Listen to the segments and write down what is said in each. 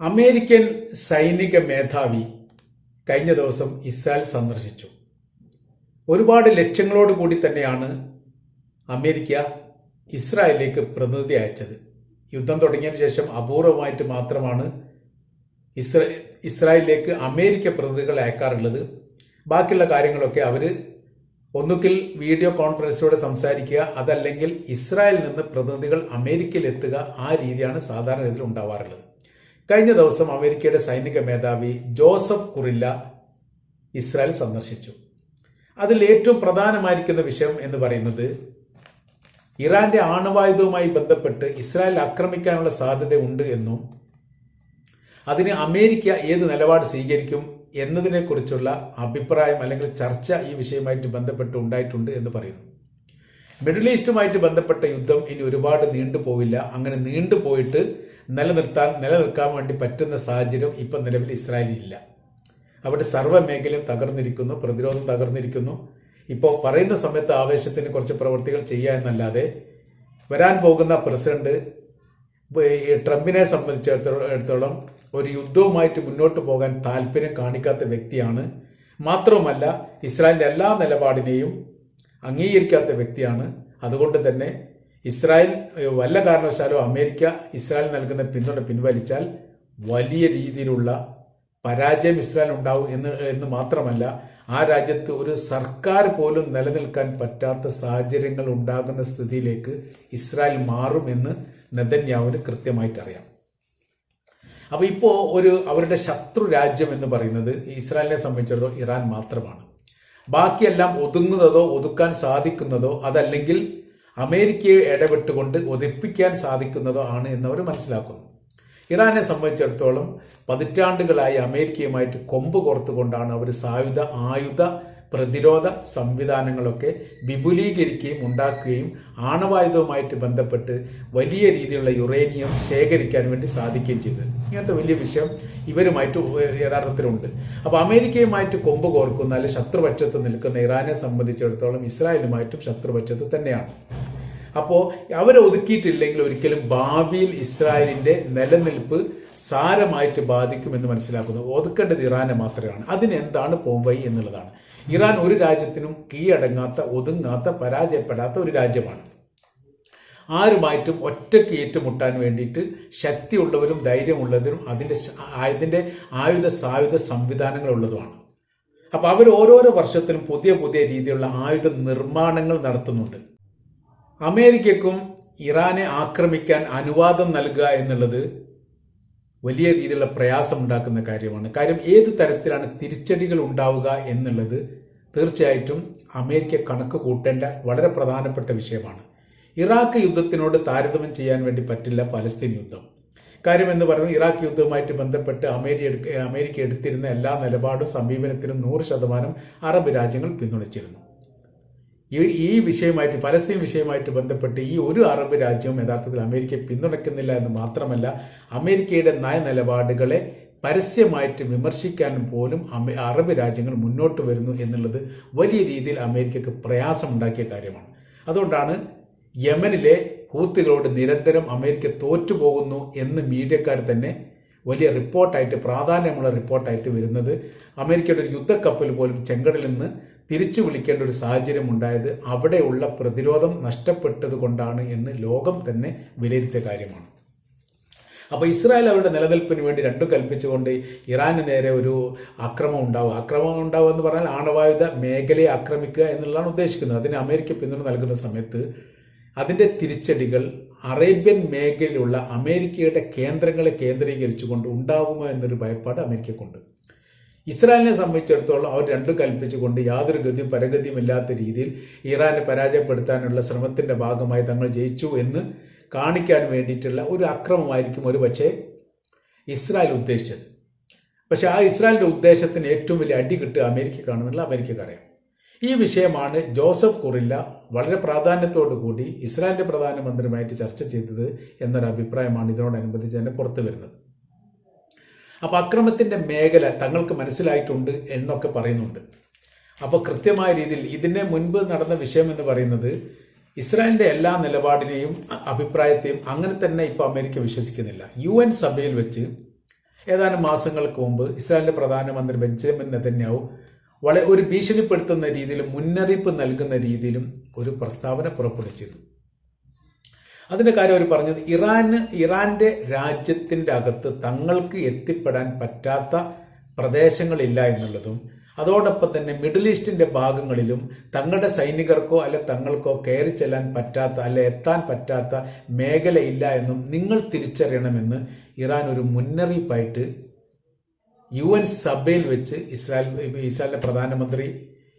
American സൈനിക മേധാവി കഴിഞ്ഞ ദിവസം ഇസ്രായേൽ സന്ദർശിച്ചു. ഒരുപാട് ലക്ഷ്യങ്ങളോട് കൂടി തന്നെയാണ് അമേരിക്ക ഇസ്രായേലിലേക്ക് പ്രതിനിധി അയച്ചത്. യുദ്ധം തുടങ്ങിയതിന് ശേഷം അപൂർവമായിട്ട് മാത്രമാണ് ഇസ്ര ഇസ്രായേലിലേക്ക് അമേരിക്ക പ്രതിനിധികളെ അയക്കാറുള്ളത്. ബാക്കിയുള്ള കാര്യങ്ങളൊക്കെ അവർ ഒന്നുകിൽ വീഡിയോ കോൺഫറൻസിലൂടെ സംസാരിക്കുക അതല്ലെങ്കിൽ ഇസ്രായേലിൽ നിന്ന് പ്രതിനിധികൾ അമേരിക്കയിൽ എത്തുക ആ രീതിയാണ് സാധാരണ രീതിയിൽ ഉണ്ടാവാറുള്ളത്. കഴിഞ്ഞ ദിവസം അമേരിക്കയുടെ സൈനിക മേധാവി ജോസഫ് കുറില്ല ഇസ്രായേൽ സന്ദർശിച്ചു. അതിൽ ഏറ്റവും പ്രധാനമായിരിക്കുന്ന വിഷയം എന്ന് പറയുന്നത് ഇറാന്റെ ആണവായുധവുമായി ബന്ധപ്പെട്ട് ഇസ്രായേൽ ആക്രമിക്കാനുള്ള സാധ്യത ഉണ്ട് എന്നും അതിന് അമേരിക്ക ഏത് നിലപാട് സ്വീകരിക്കും എന്നതിനെക്കുറിച്ചുള്ള അഭിപ്രായം അല്ലെങ്കിൽ ചർച്ച ഈ വിഷയമായിട്ട് ബന്ധപ്പെട്ട് ഉണ്ടായിട്ടുണ്ട് എന്ന് പറയുന്നു. മിഡിൽ ഈസ്റ്റുമായിട്ട് ബന്ധപ്പെട്ട യുദ്ധം ഇനി ഒരുപാട് നീണ്ടുപോവില്ല. അങ്ങനെ നീണ്ടുപോയിട്ട് നിലനിർത്താൻ നിലനിൽക്കാൻ വേണ്ടി പറ്റുന്ന സാഹചര്യം ഇപ്പം നിലവിൽ ഇസ്രായേലില്ല അവിടെ സർവ മേഖലയും തകർന്നിരിക്കുന്നു പ്രതിരോധം തകർന്നിരിക്കുന്നു. ഇപ്പോൾ പറയുന്ന സമയത്ത് ആവേശത്തിന് കുറച്ച് പ്രവൃത്തികൾ ചെയ്യുക എന്നല്ലാതെ വരാൻ പോകുന്ന പ്രസിഡന്റ് ഈ ട്രംപിനെ സംബന്ധിച്ചിടത്തോളം ഒരു യുദ്ധവുമായിട്ട് മുന്നോട്ട് പോകാൻ താല്പര്യം കാണിക്കാത്ത വ്യക്തിയാണ്. മാത്രവുമല്ല ഇസ്രായേലിന്റെ എല്ലാ നിലപാടിനെയും അംഗീകരിക്കാത്ത വ്യക്തിയാണ്. അതുകൊണ്ട് തന്നെ ഇസ്രായേൽ വല്ല കാരണവശാലോ അമേരിക്ക ഇസ്രായേൽ നൽകുന്ന പിന്തുണ പിൻവലിച്ചാൽ വലിയ രീതിയിലുള്ള പരാജയം ഇസ്രായേൽ ഉണ്ടാവും എന്ന് എന്ന് മാത്രമല്ല ആ രാജ്യത്ത് ഒരു സർക്കാർ പോലും നിലനിൽക്കാൻ പറ്റാത്ത സാഹചര്യങ്ങൾ ഉണ്ടാകുന്ന സ്ഥിതിയിലേക്ക് ഇസ്രായേൽ മാറുമെന്ന് നെതന്യാവിന് കൃത്യമായിട്ട് അറിയാം അപ്പോൾ ഇപ്പോ ഒരു അവരുടെ ശത്രു രാജ്യം എന്ന് പറയുന്നത് ഇസ്രായേലിനെ സംബന്ധിച്ചിടത്തോളം ഇറാൻ മാത്രമാണ്. ബാക്കിയെല്ലാം ഒതുങ്ങുന്നതോ ഒതുക്കാൻ സാധിക്കുന്നതോ അതല്ലെങ്കിൽ അമേരിക്കയെ ഇടപെട്ടുകൊണ്ട് ഒതിപ്പിക്കാൻ സാധിക്കുന്നതോ ആണ് എന്നവർ മനസ്സിലാക്കുന്നു. ഇറാനെ സംബന്ധിച്ചിടത്തോളം പതിറ്റാണ്ടുകളായി അമേരിക്കയുമായിട്ട് കൊമ്പ് കോർത്തുകൊണ്ടാണ് അവർ സായുധ ആയുധ പ്രതിരോധ സംവിധാനങ്ങളൊക്കെ വിപുലീകരിക്കുകയും ഉണ്ടാക്കുകയും ആണവായുധവുമായിട്ട് ബന്ധപ്പെട്ട് വലിയ രീതിയിലുള്ള യുറേനിയം ശേഖരിക്കാൻ വേണ്ടി സാധിക്കുകയും ചെയ്തത്. ഇങ്ങനത്തെ വലിയ വിഷയം ഇവരുമായിട്ട് യഥാർത്ഥത്തിലുണ്ട്. അപ്പോൾ അമേരിക്കയുമായിട്ട് കൊമ്പ് കോർക്കുന്ന അല്ലെങ്കിൽ ശത്രുപക്ഷത്ത് നിൽക്കുന്ന ഇറാനെ സംബന്ധിച്ചിടത്തോളം ഇസ്രായേലുമായിട്ടും ശത്രുപക്ഷത്ത് തന്നെയാണ്. അപ്പോൾ അവരെ ഒതുക്കിയിട്ടില്ലെങ്കിൽ ഒരിക്കലും ഭാവിയിൽ ഇസ്രായേലിന്റെ നിലനിൽപ്പ് സാരമായിട്ട് ബാധിക്കുമെന്ന് മനസ്സിലാക്കുന്നു. ഒതുക്കേണ്ടത് ഇറാനെ മാത്രമാണ്. അതിനെന്താണ് പോംവൈ എന്നുള്ളതാണ്. ഇറാൻ ഒരു രാജ്യത്തിനും കീഴടങ്ങാത്ത ഒതുങ്ങാത്ത പരാജയപ്പെടാത്ത ഒരു രാജ്യമാണ്. ആരുമായിട്ടും ഒറ്റയ്ക്ക് ഏറ്റുമുട്ടാൻ വേണ്ടിയിട്ട് ശക്തിയുള്ളവരും ധൈര്യമുള്ളവരും അതിന്റെ അതിന്റെ ആയുധ സായുധ സംവിധാനങ്ങളുള്ളതുമാണ്. അപ്പോൾ അവർ ഓരോരോ വർഷത്തിലും പുതിയ പുതിയ രീതിയിലുള്ള ആയുധ നിർമ്മാണങ്ങൾ നടത്തുന്നുണ്ട്. അമേരിക്കക്കും ഇറാനെ ആക്രമിക്കാൻ അനുവാദം നൽകുക എന്നുള്ളത് വലിയ രീതിയിലുള്ള പ്രയാസം ഉണ്ടാക്കുന്ന കാര്യമാണ്. കാര്യം ഏത് തരത്തിലാണ് തിരിച്ചടികൾ ഉണ്ടാവുക എന്നുള്ളത് തീർച്ചയായിട്ടും അമേരിക്ക കണക്ക് കൂട്ടേണ്ട വളരെ പ്രധാനപ്പെട്ട വിഷയമാണ്. ഇറാഖ് യുദ്ധത്തിനോട് താരതമ്യം ചെയ്യാൻ വേണ്ടി പറ്റില്ല പലസ്തീൻ യുദ്ധം. കാര്യം എന്ന് പറയുന്നത് ഇറാഖ് യുദ്ധവുമായിട്ട് ബന്ധപ്പെട്ട് അമേരിക്ക അമേരിക്ക എടുത്തിരുന്ന എല്ലാ നിലപാടും സമീപനത്തിനും നൂറ് ശതമാനം അറബ് രാജ്യങ്ങൾ പിന്തുണച്ചിരുന്നു. ഈ വിഷയമായിട്ട് ഫലസ്തീൻ വിഷയമായിട്ട് ബന്ധപ്പെട്ട് ഈ ഒരു അറബ് രാജ്യവും യഥാർത്ഥത്തിൽ അമേരിക്കയെ പിന്തുണയ്ക്കുന്നില്ല എന്ന് മാത്രമല്ല അമേരിക്കയുടെ നയനിലപാടുകളെ പരസ്യമായിട്ട് വിമർശിക്കാൻ പോലും അറബ് രാജ്യങ്ങൾ മുന്നോട്ട് വരുന്നു എന്നുള്ളത് വലിയ രീതിയിൽ അമേരിക്കക്ക് പ്രയാസമുണ്ടാക്കിയ കാര്യമാണ്. അതുകൊണ്ടാണ് യമനിലെ ഹൂത്തികളോട് നിരന്തരം അമേരിക്ക തോറ്റുപോകുന്നു എന്ന് മീഡിയക്കാർ തന്നെ വലിയ റിപ്പോർട്ടായിട്ട് പ്രാധാന്യമുള്ള റിപ്പോർട്ടായിട്ട് വരുന്നത് അമേരിക്കയുടെ ഒരു യുദ്ധക്കപ്പൽ പോലും ചെങ്കടലിൽ നിന്ന് തിരിച്ചു വിളിക്കേണ്ട ഒരു സാഹചര്യം ഉണ്ടായത് അവിടെയുള്ള പ്രതിരോധം നഷ്ടപ്പെട്ടത് കൊണ്ടാണ് എന്ന് ലോകം തന്നെ വിലയിരുത്തിയ കാര്യമാണ്. അപ്പോൾ ഇസ്രായേൽ അവരുടെ നിലനിൽപ്പിന് വേണ്ടി രണ്ടു കൽപ്പിച്ചുകൊണ്ട് ഇറാന് നേരെ ഒരു ആക്രമണം ഉണ്ടാവും. ആക്രമണം ഉണ്ടാവുക എന്ന് പറഞ്ഞാൽ ആണവായുധ മേഖലയെ ആക്രമിക്കുക എന്നുള്ളതാണ് ഉദ്ദേശിക്കുന്നത്. അതിന് അമേരിക്ക പിന്തുണ നൽകുന്ന സമയത്ത് അതിന്റെ തിരിച്ചടികൾ അറേബ്യൻ മേഖലയിലുള്ള അമേരിക്കയുടെ കേന്ദ്രങ്ങളെ കേന്ദ്രീകരിച്ചുകൊണ്ട് ഉണ്ടാവുമോ എന്നൊരു ഭയപ്പാട് അമേരിക്കക്കുണ്ട്. ഇസ്രായേലിനെ സംബന്ധിച്ചിടത്തോളം അവർ രണ്ടും കൽപ്പിച്ചുകൊണ്ട് യാതൊരു ഗതിയും പരഗതിയും ഇല്ലാത്ത രീതിയിൽ ഇറാനെ പരാജയപ്പെടുത്താനുള്ള ശ്രമത്തിന്റെ ഭാഗമായി തങ്ങൾ ജയിച്ചു എന്ന് കാണിക്കാൻ വേണ്ടിയിട്ടുള്ള ഒരു അക്രമമായിരിക്കും ഒരു പക്ഷേ ഇസ്രായേൽ ഉദ്ദേശിച്ചത്. പക്ഷേ ആ ഇസ്രായേലിന്റെ ഉദ്ദേശത്തിന് ഏറ്റവും വലിയ അടി കിട്ടുക അമേരിക്കക്കാണെന്നുള്ള അമേരിക്കക്കറിയാം ഈ വിഷയമാണ് ജോസഫ് കുറില്ല വളരെ പ്രാധാന്യത്തോടു കൂടി ഇസ്രായേലിന്റെ പ്രധാനമന്ത്രിയുമായിട്ട് ചർച്ച ചെയ്തത് എന്നൊരു അഭിപ്രായമാണ് ഇതിനോടനുബന്ധിച്ച് തന്നെ പുറത്തു വരുന്നത് അപ്പോൾ അക്രമത്തിന്റെ മേഖല തങ്ങൾക്ക് മനസ്സിലായിട്ടുണ്ട് എന്നൊക്കെ പറയുന്നുണ്ട്. അപ്പോൾ കൃത്യമായ രീതിയിൽ ഇതിന് മുൻപ് നടന്ന വിഷയം എന്ന് പറയുന്നത് ഇസ്രായേലിന്റെ എല്ലാ നിലപാടിനെയും അഭിപ്രായത്തെയും അങ്ങനെ തന്നെ ഇപ്പോൾ അമേരിക്ക വിശ്വസിക്കുന്നില്ല. യു എൻ സഭയിൽ വെച്ച് ഏതാനും മാസങ്ങൾക്ക് മുമ്പ് ഇസ്രായേലിന്റെ പ്രധാനമന്ത്രി ബെഞ്ചമിൻ നെതന്യാവു വളരെ ഒരു ഭീഷണിപ്പെടുത്തുന്ന രീതിയിലും മുന്നറിയിപ്പ് നൽകുന്ന രീതിയിലും ഒരു പ്രസ്താവന പുറപ്പെടുവിച്ചിരുന്നു. അതിന്റെ കാര്യം അവർ പറഞ്ഞത് ഇറാന് ഇറാന്റെ രാജ്യത്തിന്റെ അകത്ത് തങ്ങൾക്ക് എത്തിപ്പെടാൻ പറ്റാത്ത പ്രദേശങ്ങളില്ല എന്നുള്ളതും അതോടൊപ്പം തന്നെ മിഡിൽ ഈസ്റ്റിന്റെ ഭാഗങ്ങളിലും തങ്ങളുടെ സൈനികർക്കോ അല്ലെ തങ്ങൾക്കോ കയറി ചെല്ലാൻ പറ്റാത്ത അല്ലെ എത്താൻ പറ്റാത്ത മേഖലയില്ല എന്നും നിങ്ങൾ തിരിച്ചറിയണമെന്ന് ഇറാൻ ഒരു മുന്നറിയിപ്പായിട്ട് യു എൻ സഭയിൽ വെച്ച് ഇസ്രായേൽ ഇസ്രായേലിന്റെ പ്രധാനമന്ത്രി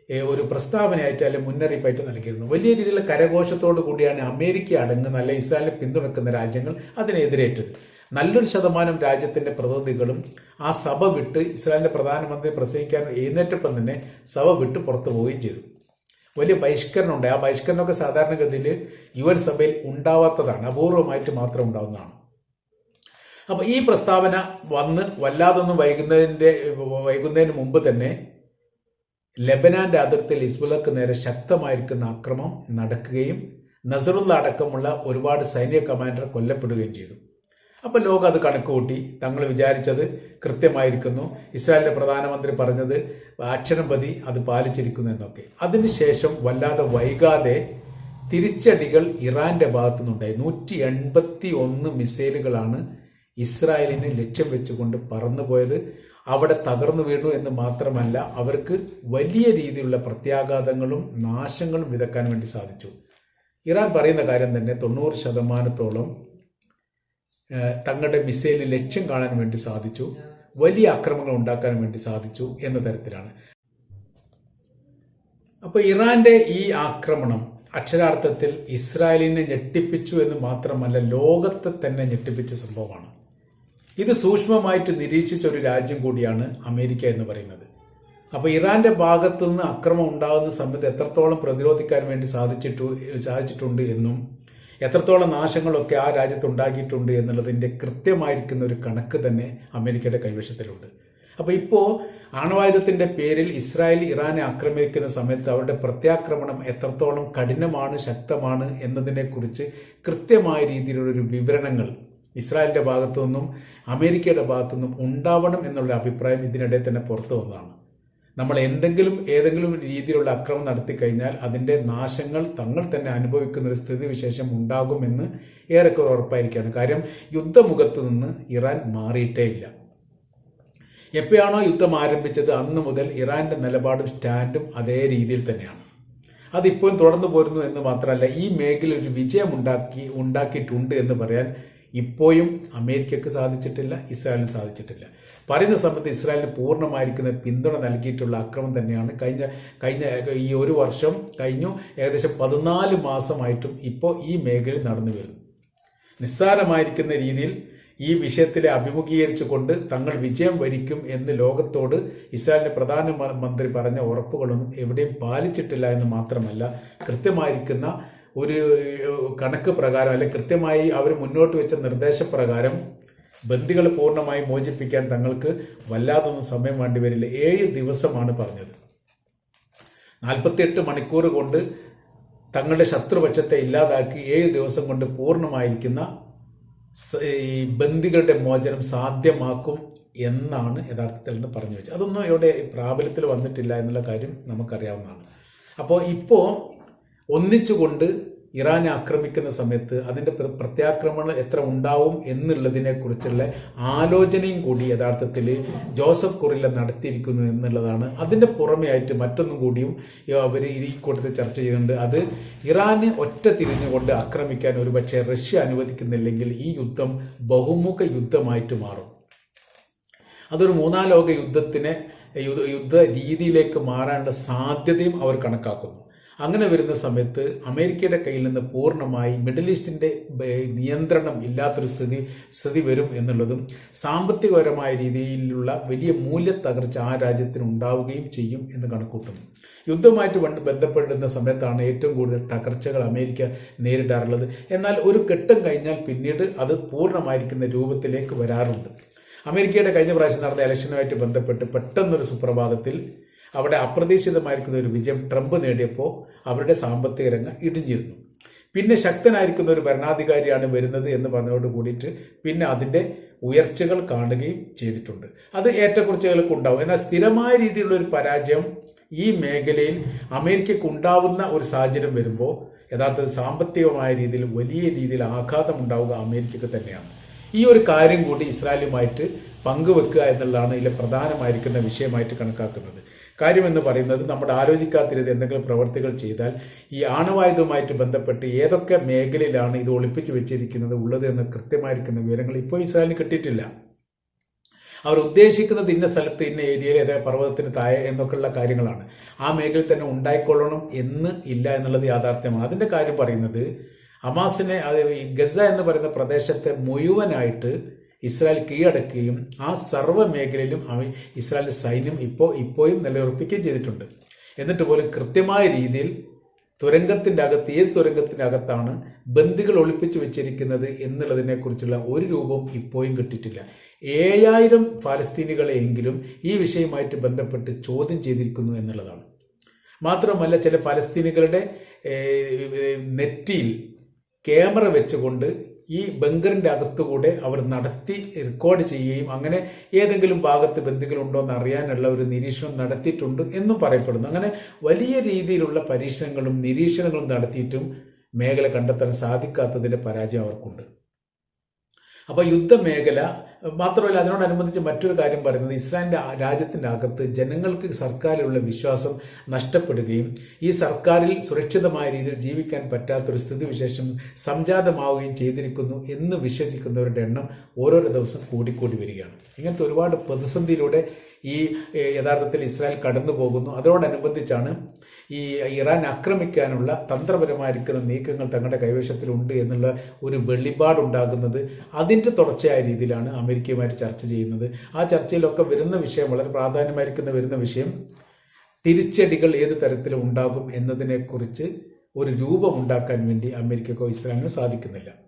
ഒരു പ്രസ്താവനയായിട്ട് അല്ലെങ്കിൽ മുന്നറിയിപ്പായിട്ട് നൽകിയിരുന്നു. വലിയ രീതിയിലുള്ള കരഘോഷത്തോടു കൂടിയാണ് അമേരിക്ക അടങ്ങുന്ന അല്ലെ ഇസ്രായേലിനെ പിന്തുണക്കുന്ന രാജ്യങ്ങൾ അതിനെതിരേറ്റത്. നല്ലൊരു ശതമാനം രാജ്യത്തിന്റെ പ്രതിനിധികളും ആ സഭ വിട്ട് ഇസ്രായേലിന്റെ പ്രധാനമന്ത്രി പ്രസംഗിക്കാൻ എഴുന്നേറ്റപ്പം തന്നെ സഭ വിട്ട് പുറത്തു പോവുകയും ചെയ്തു. വലിയ ബഹിഷ്കരണം ഉണ്ട്. ആ ബഹിഷ്കരണമൊക്കെ സാധാരണഗതിയിൽ യു എൻ സഭയിൽ ഉണ്ടാവാത്തതാണ്. അപൂർവമായിട്ട് മാത്രം ഉണ്ടാവുന്നതാണ്. അപ്പൊ ഈ പ്രസ്താവന വന്ന് വല്ലാതൊന്നും വൈകുന്നതിന്റെ വൈകുന്നതിന് മുമ്പ് തന്നെ ലെബനാന്റെ അതിർത്തിയിൽ ഹിസ്ബുലക്ക് നേരെ ശക്തമായിരിക്കുന്ന ആക്രമം നടക്കുകയും നസറുള്ള അടക്കമുള്ള ഒരുപാട് സൈനിക കമാൻഡർ കൊല്ലപ്പെടുകയും ചെയ്തു. അപ്പോൾ ലോകം അത് കണക്ക് കൂട്ടി തങ്ങൾ വിചാരിച്ചത് കൃത്യമായിരിക്കുന്നു. ഇസ്രായേലിന്റെ പ്രധാനമന്ത്രി പറഞ്ഞത് അക്ഷരം പതി അത് പാലിച്ചിരിക്കുന്നു എന്നൊക്കെ. അതിനുശേഷം വല്ലാതെ വൈകാതെ തിരിച്ചടികൾ ഇറാന്റെ ഭാഗത്തു നിന്നുണ്ടായി നൂറ്റി എൺപത്തി ഒന്ന് മിസൈലുകളാണ് ഇസ്രായേലിനെ ലക്ഷ്യം വെച്ചുകൊണ്ട് പറന്നുപോയത്. അവിടെ തകർന്നു വീണു എന്ന് മാത്രമല്ല അവർക്ക് വലിയ രീതിയിലുള്ള പ്രത്യാഘാതങ്ങളും നാശങ്ങളും വിതക്കാൻ വേണ്ടി സാധിച്ചു. ഇറാൻ പറയുന്ന കാര്യം തന്നെ തൊണ്ണൂറ് ശതമാനത്തോളം തങ്ങളുടെ മിസൈൽ ലക്ഷ്യം കാണാൻ വേണ്ടി സാധിച്ചു വലിയ ആക്രമണങ്ങൾ ഉണ്ടാക്കാൻ വേണ്ടി സാധിച്ചു എന്ന തരത്തിലാണ്. അപ്പോൾ ഇറാന്റെ ഈ ആക്രമണം അക്ഷരാർത്ഥത്തിൽ ഇസ്രായേലിനെ ഞെട്ടിപ്പിച്ചു എന്ന് മാത്രമല്ല ലോകത്തെ തന്നെ ഞെട്ടിപ്പിച്ച സംഭവമാണ്. ഇത് സൂക്ഷ്മമായിട്ട് നിരീക്ഷിച്ച ഒരു രാജ്യം കൂടിയാണ് അമേരിക്ക എന്ന് പറയുന്നത്. അപ്പോൾ ഇറാന്റെ ഭാഗത്തു നിന്ന് അക്രമം ഉണ്ടാകുന്ന സമയത്ത് എത്രത്തോളം പ്രതിരോധിക്കാൻ വേണ്ടി സാധിച്ചിട്ടു സാധിച്ചിട്ടുണ്ട് എന്നും എത്രത്തോളം നാശങ്ങളൊക്കെ ആ രാജ്യത്ത് ഉണ്ടാക്കിയിട്ടുണ്ട് എന്നുള്ളതിന്റെ കൃത്യമായിരിക്കുന്ന ഒരു കണക്ക് തന്നെ അമേരിക്കയുടെ കൈവശത്തിലുണ്ട്. അപ്പോൾ ഇപ്പോൾ ആണവായുധത്തിന്റെ പേരിൽ ഇസ്രായേൽ ഇറാനെ ആക്രമിക്കുന്ന സമയത്ത് അവരുടെ പ്രത്യാക്രമണം എത്രത്തോളം കഠിനമാണ് ശക്തമാണ് എന്നതിനെക്കുറിച്ച് കൃത്യമായ രീതിയിലുള്ളൊരു വിവരണങ്ങൾ ഇസ്രായേലിന്റെ ഭാഗത്തു നിന്നും അമേരിക്കയുടെ ഭാഗത്തു നിന്നും ഉണ്ടാവണം എന്നുള്ള അഭിപ്രായം ഇതിനിടെ തന്നെ പുറത്തു വന്നതാണ്. നമ്മൾ എന്തെങ്കിലും ഏതെങ്കിലും രീതിയിലുള്ള അക്രമം നടത്തി കഴിഞ്ഞാൽ അതിന്റെ നാശങ്ങൾ തങ്ങൾ തന്നെ അനുഭവിക്കുന്ന ഒരു സ്ഥിതിവിശേഷം ഉണ്ടാകുമെന്ന് ഏറെക്കുറെ ഉറപ്പായിരിക്കുകയാണ്. കാര്യം യുദ്ധമുഖത്ത് നിന്ന് ഇറാൻ മാറിയിട്ടേ ഇല്ല. എപ്പോഴാണോ യുദ്ധം ആരംഭിച്ചത് അന്ന് മുതൽ ഇറാന്റെ നിലപാടും സ്റ്റാൻഡും അതേ രീതിയിൽ തന്നെയാണ്. അതിപ്പോഴും തുടർന്നു പോരുന്നു എന്ന് മാത്രമല്ല ഈ മേഖല ഒരു വിജയം ഉണ്ടാക്കി ഉണ്ടാക്കിയിട്ടുണ്ട് എന്ന് പറയാൻ ഇപ്പോഴും അമേരിക്കക്ക് സാധിച്ചിട്ടില്ല ഇസ്രായേലിന് സാധിച്ചിട്ടില്ല. പറയുന്ന സമയത്ത് ഇസ്രായേലിന് പൂർണമായിരിക്കുന്ന പിന്തുണ നൽകിയിട്ടുള്ള അക്രമം തന്നെയാണ്. കഴിഞ്ഞ കഴിഞ്ഞ ഈ ഒരു വർഷം കഴിഞ്ഞു. ഏകദേശം പതിനാല് മാസമായിട്ടും ഇപ്പോൾ ഈ മേഖലയിൽ നടന്നു വരുന്നു നിസ്സാരമായിരിക്കുന്ന രീതിയിൽ ഈ വിഷയത്തിലെ അഭിമുഖീകരിച്ചുകൊണ്ട് തങ്ങൾ വിജയം വരിക്കും എന്ന് ലോകത്തോട് ഇസ്രായേലിന്റെ പ്രധാനമന്ത്രി പറഞ്ഞ ഉറപ്പുകളൊന്നും എവിടെയും പാലിച്ചിട്ടില്ല എന്ന് മാത്രമല്ല കൃത്യമായിരിക്കുന്ന ഒരു കണക്ക് പ്രകാരം അല്ലെ കൃത്യമായി അവർ മുന്നോട്ട് വെച്ച നിർദ്ദേശപ്രകാരം ബന്ദികൾ പൂർണമായി മോചിപ്പിക്കാൻ തങ്ങൾക്ക് വല്ലാതൊന്നും സമയം വേണ്ടി വരില്ല. ഏഴ് ദിവസമാണ് പറഞ്ഞത്. നാൽപ്പത്തിയെട്ട് മണിക്കൂർ കൊണ്ട് തങ്ങളുടെ ശത്രുപക്ഷത്തെ ഇല്ലാതാക്കി ഏഴ് ദിവസം കൊണ്ട് പൂർണമായിരിക്കുന്ന ഈ ബന്ദികളുടെ മോചനം സാധ്യമാക്കും എന്നാണ് യഥാർത്ഥത്തിൽ നിന്ന് പറഞ്ഞു വെച്ചത്. അതൊന്നും ഇവിടെ പ്രാബല്യത്തിൽ വന്നിട്ടില്ല എന്നുള്ള കാര്യം നമുക്കറിയാവുന്നതാണ്. അപ്പോൾ ഇപ്പോൾ ഒന്നിച്ചുകൊണ്ട് ഇറാനെ ആക്രമിക്കുന്ന സമയത്ത് അതിന്റെ പ്ര- പ്രത്യാക്രമണം എത്ര ഉണ്ടാവും എന്നുള്ളതിനെ കുറിച്ചുള്ള ആലോചനയും കൂടി യഥാർത്ഥത്തിൽ ജോസഫ് കുറില്ല നടത്തിയിരിക്കുന്നു എന്നുള്ളതാണ്. അതിന്റെ പുറമെയായിട്ട് മറ്റൊന്നും കൂടിയും അവർ ഈ കൂട്ടത്തിൽ ചർച്ച ചെയ്യുന്നുണ്ട്. അത് ഇറാന് ഒറ്റ തിരിഞ്ഞുകൊണ്ട് ആക്രമിക്കാൻ ഒരുപക്ഷെ റഷ്യ അനുവദിക്കുന്നില്ലെങ്കിൽ ഈ യുദ്ധം ബഹുമുഖ യുദ്ധമായിട്ട് മാറും. അതൊരു മൂന്നാം ലോക യുദ്ധത്തിന് യുദ്ധ യുദ്ധ രീതിയിലേക്ക് മാറാനുള്ള സാധ്യതയും അവർ കണക്കാക്കുന്നു. അങ്ങനെ വരുന്ന സമയത്ത് അമേരിക്കയുടെ കയ്യിൽ നിന്ന് പൂർണമായി മിഡിൽ ഈസ്റ്റിന്റെ ബ- നിയന്ത്രണം ഇല്ലാത്തൊരു സ്ഥിതി സ്ഥിതി വരും എന്നുള്ളതും സാമ്പത്തികപരമായ രീതിയിലുള്ള വലിയ മൂല്യ തകർച്ച ആ രാജ്യത്തിന് ഉണ്ടാവുകയും ചെയ്യും എന്ന് കണക്കൂട്ടുന്നു. യുദ്ധമായിട്ട് വണ്ട് ബന്ധപ്പെടുന്ന സമയത്താണ് ഏറ്റവും കൂടുതൽ തകർച്ചകൾ അമേരിക്ക നേരിടാറുള്ളത്. എന്നാൽ ഒരു ഘട്ടം കഴിഞ്ഞാൽ പിന്നീട് അത് പൂർണമായിരിക്കുന്ന രൂപത്തിലേക്ക് വരാറുണ്ട്. അമേരിക്കയുടെ കഴിഞ്ഞ പ്രാവശ്യം നടന്ന ഇലക്ഷനുമായിട്ട് ബന്ധപ്പെട്ട് പെട്ടെന്നൊരു സുപ്രഭാതത്തിൽ അവിടെ അപ്രതീക്ഷിതമായിരിക്കുന്ന ഒരു വിജയം ട്രംപ് നേടിയപ്പോൾ അവരുടെ സാമ്പത്തിക രംഗം ഇടിഞ്ഞിരുന്നു. പിന്നെ ശക്തനായിരിക്കുന്ന ഒരു ഭരണാധികാരിയാണ് വരുന്നത് എന്ന് പറഞ്ഞതോട് കൂടിയിട്ട് പിന്നെ അതിന്റെ ഉയർച്ചകൾ കാണുകയും ചെയ്തിട്ടുണ്ട്. അത് ഏറ്റക്കുറച്ചുകൾക്ക് ഉണ്ടാവും. എന്നാൽ സ്ഥിരമായ രീതിയിലുള്ള ഒരു പരാജയം ഈ മേഖലയിൽ അമേരിക്കയ്ക്ക് ഉണ്ടാവുന്ന ഒരു സാഹചര്യം വരുമ്പോൾ യഥാർത്ഥത്തിൽ സാമ്പത്തികമായ രീതിയിൽ വലിയ രീതിയിൽ ആഘാതം ഉണ്ടാവുക അമേരിക്കക്ക് തന്നെയാണ്. ഈ ഒരു കാര്യം കൂടി ഇസ്രായേലുമായിട്ട് പങ്കുവെക്കുക എന്നുള്ളതാണ് ഇതിലെ പ്രധാനമായിരിക്കുന്ന വിഷയമായിട്ട് കണക്കാക്കുന്നത്. കാര്യമെന്ന് പറയുന്നത് നമ്മുടെ ആലോചിക്കാത്തിരുത് എന്തെങ്കിലും പ്രവർത്തികൾ ചെയ്താൽ ഈ ആണവായുധവുമായിട്ട് ബന്ധപ്പെട്ട് ഏതൊക്കെ മേഖലയിലാണ് ഇത് ഒളിപ്പിച്ചു വെച്ചിരിക്കുന്നത് ഉള്ളത് എന്ന് കൃത്യമായിരിക്കുന്ന വിവരങ്ങൾ ഇപ്പോൾ ഇസ്രായേലിന് കിട്ടിയിട്ടില്ല. അവർ ഉദ്ദേശിക്കുന്നത് ഇന്ന സ്ഥലത്ത് ഇന്ന ഏരിയയിൽ ഏതാ പർവതത്തിന് താഴെ എന്നൊക്കെയുള്ള കാര്യങ്ങളാണ്. ആ മേഖലയിൽ തന്നെ ഉണ്ടായിക്കൊള്ളണം എന്ന് ഇല്ല എന്നുള്ളത് യാഥാർത്ഥ്യമാണ്. അതിന്റെ കാര്യം പറയുന്നത് അമാസിനെ ഈ ഗസ എന്ന് പറയുന്ന പ്രദേശത്തെ മുഴുവനായിട്ട് ഇസ്രായേൽ കീഴടക്കുകയും ആ സർവ മേഖലയിലും അവ ഇസ്രായേൽ സൈന്യം ഇപ്പോൾ ഇപ്പോഴും നിലയുറപ്പിക്കുകയും ചെയ്തിട്ടുണ്ട്. എന്നിട്ട് പോലും കൃത്യമായ രീതിയിൽ തുരങ്കത്തിന്റെ അകത്ത് ഏത് തുരങ്കത്തിന്റെ അകത്താണ് ബന്ദികൾ ഒളിപ്പിച്ചു വെച്ചിരിക്കുന്നത് എന്നുള്ളതിനെ കുറിച്ചുള്ള ഒരു രൂപവും ഇപ്പോഴും കിട്ടിയിട്ടില്ല. ഏഴായിരം ഫലസ്തീനികളെയെങ്കിലും ഈ വിഷയമായിട്ട് ബന്ധപ്പെട്ട് ചോദ്യം ചെയ്തിരിക്കുന്നു എന്നുള്ളതാണ്. മാത്രമല്ല ചില ഫലസ്തീനികളുടെ നെറ്റിയിൽ ക്യാമറ വെച്ചുകൊണ്ട് ഈ ബങ്കറിന്റെ അകത്തുകൂടെ അവർ നടത്തി റെക്കോർഡ് ചെയ്യുകയും അങ്ങനെ ഏതെങ്കിലും ഭാഗത്ത് ബന്ധുക്കളുണ്ടോ എന്ന് അറിയാനുള്ള ഒരു നിരീക്ഷണം നടത്തിയിട്ടുണ്ട് എന്നും പറയപ്പെടുന്നു. അങ്ങനെ വലിയ രീതിയിലുള്ള പരീക്ഷണങ്ങളും നിരീക്ഷണങ്ങളും നടത്തിയിട്ടും മേഖല കണ്ടെത്താൻ സാധിക്കാത്തതിന്റെ പരാജയം അവർക്കുണ്ട്. അപ്പോൾ യുദ്ധമേഖല മാത്രമല്ല അതിനോടനുബന്ധിച്ച് മറ്റൊരു കാര്യം പറയുന്നത് ഇസ്രായേലിന്റെ രാജ്യത്തിന്റെ അകത്ത് ജനങ്ങൾക്ക് സർക്കാരിലുള്ള വിശ്വാസം നഷ്ടപ്പെടുകയും ഈ സർക്കാരിൽ സുരക്ഷിതമായ രീതിയിൽ ജീവിക്കാൻ പറ്റാത്തൊരു സ്ഥിതിവിശേഷം സംജാതമാവുകയും ചെയ്തിരിക്കുന്നു എന്ന് വിശ്വസിക്കുന്നവരുടെ എണ്ണം ഓരോരോ ദിവസം കൂടിക്കൂടി വരികയാണ്. ഇങ്ങനത്തെ ഒരുപാട് പ്രതിസന്ധിയിലൂടെ ഈ യഥാർത്ഥത്തിൽ ഇസ്രായേൽ കടന്നു പോകുന്നു അതോടനുബന്ധിച്ചാണ് ഈ ഇറാൻ ആക്രമിക്കാനുള്ള തന്ത്രപരമായിരിക്കുന്ന നീക്കങ്ങൾ തങ്ങളുടെ കൈവശത്തിലുണ്ട് എന്നുള്ള ഒരു വെളിപാടുണ്ടാകുന്നത് അതിന്റെ തുടർച്ചയായ രീതിയിലാണ് അമേരിക്കയുമായിട്ട് ചർച്ച ചെയ്യുന്നത്. ആ ചർച്ചയിലൊക്കെ വരുന്ന വിഷയം വളരെ പ്രാധാന്യമായിരിക്കുന്ന വരുന്ന വിഷയം തിരിച്ചടികൾ ഏത് തരത്തിൽ ഉണ്ടാകും എന്നതിനെക്കുറിച്ച് ഒരു രൂപമുണ്ടാക്കാൻ വേണ്ടി അമേരിക്കക്കോ ഇസ്രായേലിനോ സാധിക്കുന്നില്ല.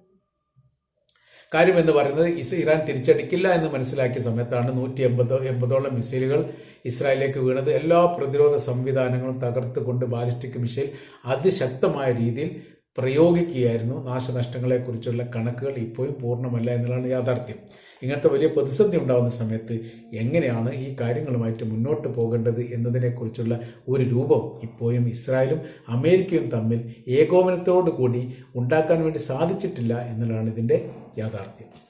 കാര്യം എന്ന് പറയുന്നത് ഇസ് ഇറാൻ തിരിച്ചടിക്കില്ല എന്ന് മനസ്സിലാക്കിയ സമയത്താണ് നൂറ്റി എൺപതോ എൺപതോളം മിസൈലുകൾ ഇസ്രായേലിലേക്ക് വീണത്. എല്ലാ പ്രതിരോധ സംവിധാനങ്ങളും തകർത്തുകൊണ്ട് ബാലിസ്റ്റിക് മിസൈൽ അതിശക്തമായ രീതിയിൽ പ്രയോഗിക്കുകയായിരുന്നു. നാശനഷ്ടങ്ങളെക്കുറിച്ചുള്ള കണക്കുകൾ ഇപ്പോഴും പൂർണമല്ല എന്നുള്ളതാണ് യാഥാർത്ഥ്യം. ഇങ്ങനത്തെ വലിയ പ്രതിസന്ധി ഉണ്ടാകുന്ന സമയത്ത് എങ്ങനെയാണ് ഈ കാര്യങ്ങളുമായിട്ട് മുന്നോട്ട് പോകേണ്ടത് എന്നതിനെക്കുറിച്ചുള്ള ഒരു രൂപം ഇപ്പോഴും ഇസ്രായേലും അമേരിക്കയും തമ്മിൽ ഏകോപനത്തോടു കൂടി ഉണ്ടാക്കാൻ വേണ്ടി സാധിച്ചിട്ടില്ല എന്നുള്ളതാണ് ഇതിന്റെ യാഥാർത്ഥ്യം.